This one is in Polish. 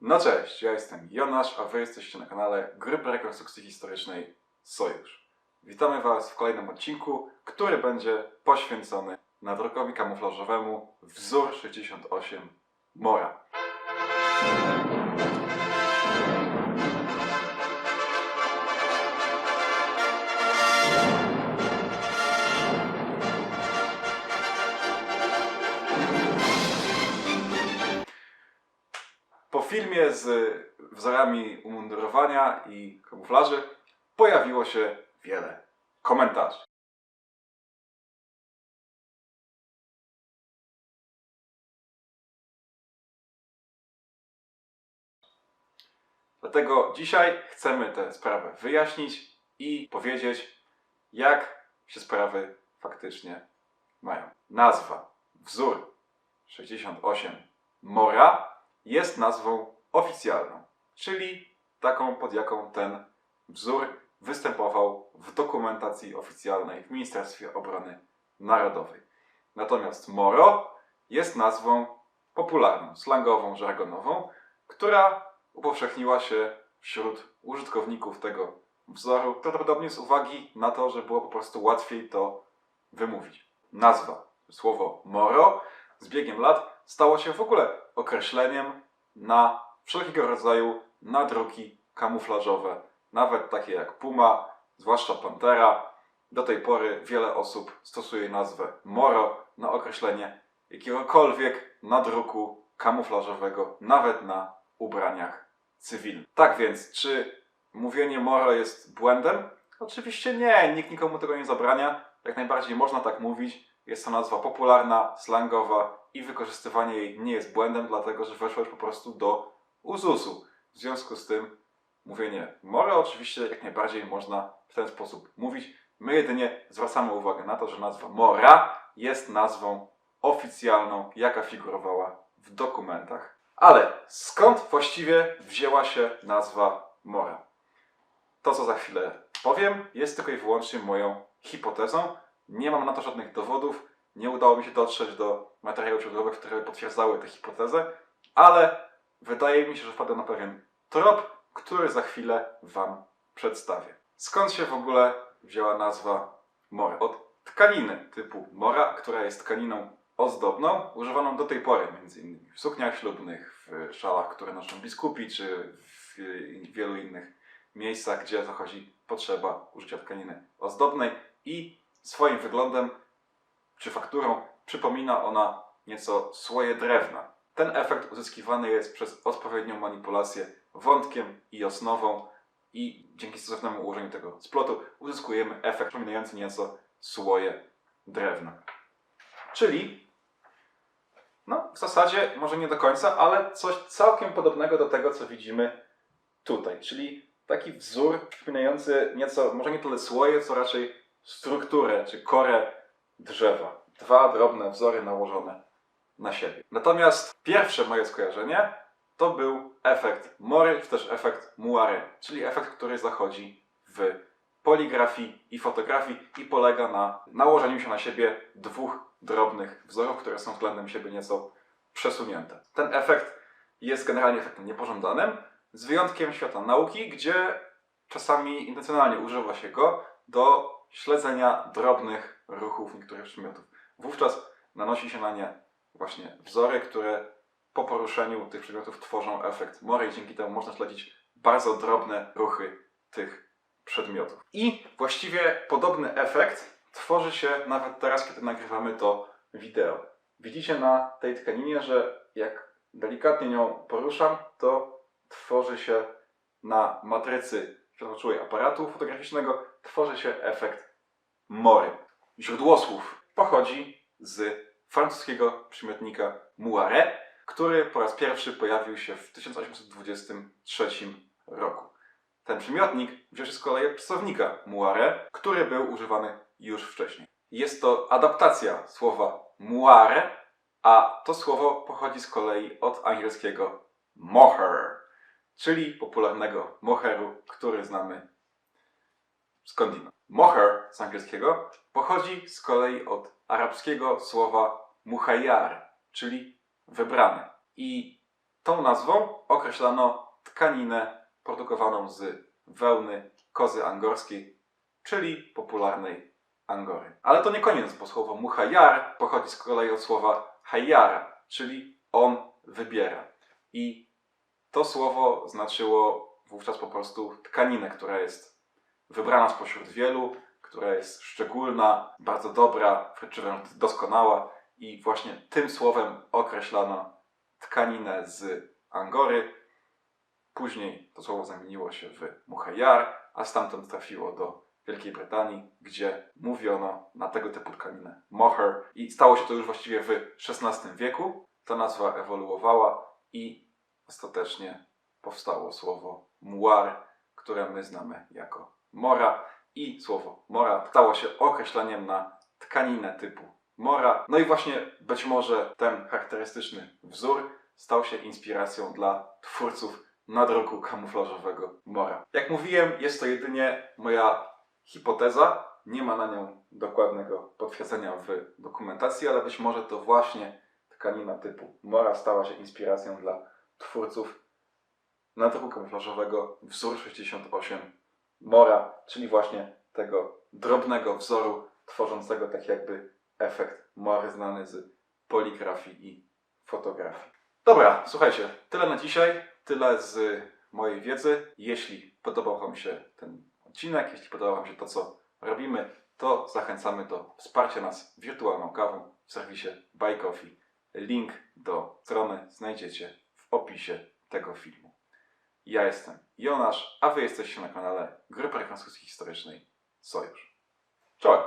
No cześć, ja jestem Jonasz, a wy jesteście na kanale Grupy Rekonstrukcji Historycznej Sojusz. Witamy was w kolejnym odcinku, który będzie poświęcony nadrukowi kamuflażowemu Wzór 68 Mora. Filmie z wzorami umundurowania i kamuflaży pojawiło się wiele komentarzy. Dlatego dzisiaj chcemy tę sprawę wyjaśnić i powiedzieć, jak się sprawy faktycznie mają. Nazwa, wzór 68 Mora jest nazwą oficjalną, czyli taką, pod jaką ten wzór występował w dokumentacji oficjalnej w Ministerstwie Obrony Narodowej. Natomiast Moro jest nazwą popularną, slangową, żargonową, która upowszechniła się wśród użytkowników tego wzoru, prawdopodobnie z uwagi na to, że było po prostu łatwiej to wymówić. Nazwa, słowo Moro z biegiem lat stało się w ogóle określeniem na wszelkiego rodzaju nadruki kamuflażowe, nawet takie jak Puma, zwłaszcza Pantera. Do tej pory wiele osób stosuje nazwę Moro na określenie jakiegokolwiek nadruku kamuflażowego, nawet na ubraniach cywilnych. Tak więc, czy mówienie Moro jest błędem? Oczywiście nie, nikt nikomu tego nie zabrania. Jak najbardziej można tak mówić. Jest to nazwa popularna, slangowa i wykorzystywanie jej nie jest błędem, dlatego że weszła już po prostu do uzusu. W związku z tym mówienie Moro oczywiście jak najbardziej można w ten sposób mówić. My jedynie zwracamy uwagę na to, że nazwa Mora jest nazwą oficjalną, jaka figurowała w dokumentach. Ale skąd właściwie wzięła się nazwa Mora? To, co za chwilę powiem, jest tylko i wyłącznie moją hipotezą. Nie mam na to żadnych dowodów. Nie udało mi się dotrzeć do materiałów źródłowych, które potwierdzały tę hipotezę, ale wydaje mi się, że wpadłem na pewien trop, który za chwilę Wam przedstawię. Skąd się w ogóle wzięła nazwa Mora? Od tkaniny typu Mora, która jest tkaniną ozdobną, używaną do tej pory, m.in. w sukniach ślubnych, w szalach, które noszą biskupi, czy w wielu innych miejscach, gdzie zachodzi potrzeba użycia tkaniny ozdobnej i swoim wyglądem czy fakturą przypomina ona nieco słoje drewna. Ten efekt uzyskiwany jest przez odpowiednią manipulację wątkiem i osnową i dzięki stosownemu ułożeniu tego splotu uzyskujemy efekt przypominający nieco słoje drewna. Czyli no, w zasadzie może nie do końca, ale coś całkiem podobnego do tego, co widzimy tutaj. Czyli taki wzór przypominający nieco, może nie tyle słoje, co raczej strukturę czy korę drzewa. Dwa drobne wzory nałożone na siebie. Natomiast pierwsze moje skojarzenie to był efekt Mory, czy też efekt Muary, czyli efekt, który zachodzi w poligrafii i fotografii i polega na nałożeniu się na siebie dwóch drobnych wzorów, które są względem siebie nieco przesunięte. Ten efekt jest generalnie efektem niepożądanym, z wyjątkiem świata nauki, gdzie czasami intencjonalnie używa się go do śledzenia drobnych ruchów niektórych przedmiotów. Wówczas nanosi się na nie właśnie wzory, które po poruszeniu tych przedmiotów tworzą efekt mory i dzięki temu można śledzić bardzo drobne ruchy tych przedmiotów. I właściwie podobny efekt tworzy się nawet teraz, kiedy nagrywamy to wideo. Widzicie na tej tkaninie, że jak delikatnie nią poruszam, to tworzy się na matrycy światłoczułej aparatu fotograficznego tworzy się efekt mory. Źródło słów pochodzi z francuskiego przymiotnika muare, który po raz pierwszy pojawił się w 1823 roku. Ten przymiotnik wziął się z kolei od czasownika muare, który był używany już wcześniej. Jest to adaptacja słowa muare, a to słowo pochodzi z kolei od angielskiego mohair, czyli popularnego moheru, który znamy skądinąd. Mohair z angielskiego pochodzi z kolei od arabskiego słowa muhayyar, czyli wybrany. I Tą nazwą określano tkaninę produkowaną z wełny kozy angorskiej, czyli popularnej Angory. Ale to nie koniec, bo słowo muhajar pochodzi z kolei od słowa hayara, czyli on wybiera. I to słowo znaczyło wówczas po prostu tkaninę, która jest wybrana spośród wielu, która jest szczególna, bardzo dobra, wręcz doskonała. I właśnie tym słowem określano tkaninę z Angory. Później to słowo zamieniło się w muhajar, a stamtąd trafiło do Wielkiej Brytanii, gdzie mówiono na tego typu tkaninę mohair i stało się to już właściwie w XVI wieku. Ta nazwa ewoluowała i ostatecznie powstało słowo muar, które my znamy jako mora i słowo mora stało się określeniem na tkaninę typu mora. No i właśnie być może ten charakterystyczny wzór stał się inspiracją dla twórców nadruku kamuflażowego mora. Jak mówiłem, jest to jedynie moja hipoteza, nie ma na nią dokładnego potwierdzenia w dokumentacji, ale być może to właśnie tkanina typu mora stała się inspiracją dla twórców nadruku kamuflażowego wzór 68 mora, czyli właśnie tego drobnego wzoru tworzącego tak jakby efekt mory znany z poligrafii i fotografii. Dobra, słuchajcie, tyle na dzisiaj, tyle z mojej wiedzy. Jeśli podobał Wam się ten odcinek, jeśli podoba Wam się to, co robimy, to zachęcamy do wsparcia nas wirtualną kawą w serwisie Buy Coffee. Link do strony znajdziecie w opisie tego filmu. Ja jestem Jonasz, a Wy jesteście na kanale Grupy Rekonstrukcji Historycznej Sojusz. Czołem!